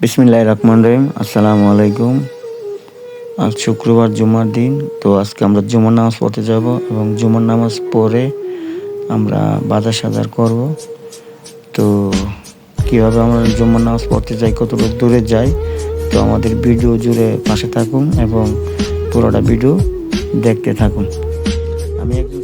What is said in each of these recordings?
বিসমিল্লাহ রহমান রহিম। আসসালামু আলাইকুম। আজ শুক্রবার জুমার দিন, তো আজকে আমরা জুমার নামাজ পড়তে যাব এবং জুমার নামাজ পড়ে আমরা বাজার সাজার করব। তো কীভাবে আমরা জুমার নামাজ পড়তে যাই, কতটুকু দূরে যাই, তো আমাদের ভিডিও জুড়ে পাশে থাকুন এবং পুরোটা ভিডিও দেখতে থাকুন। আমি একজন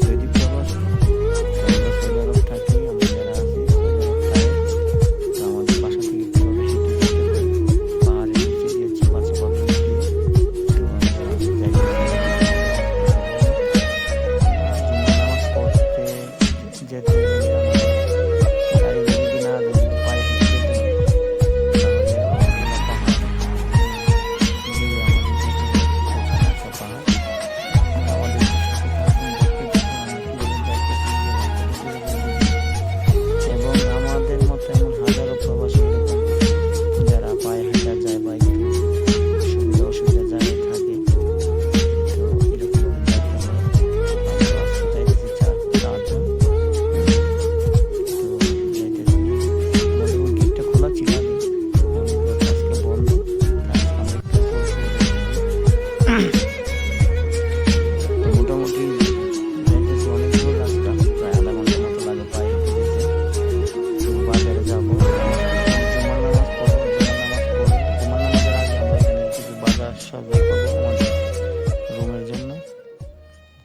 রুমের জন্য।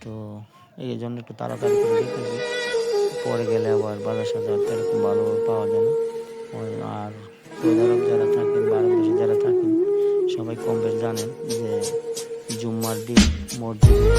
তো এই জন্য একটু তাড়াতাড়ি করে দেখেছি পরে গেলে আবার বাজার সাজার এরকম ভালো পাওয়া যায় না। আর প্রধারক যারা থাকেন বা যারা থাকেন, সবাই কম বেশ জানেন যে জুম্মার দিন মসজিদে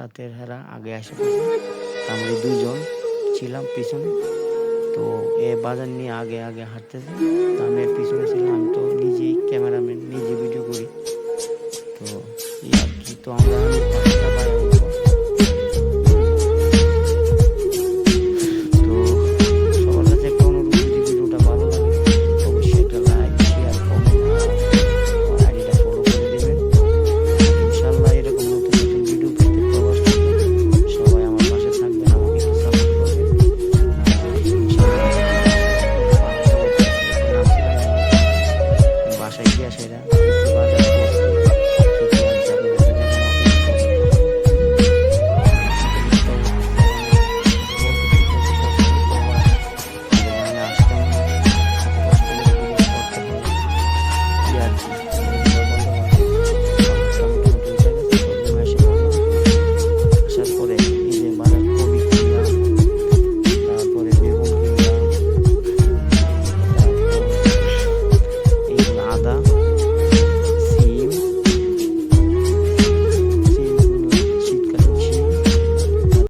সাথে হেরা আগে আসে আমি দুজন ছিলাম পিছনে। তো এ বাজার নিয়ে আগে আগে হাঁটতেছে। আমি পিছনে ছিলাম, তো নিজেই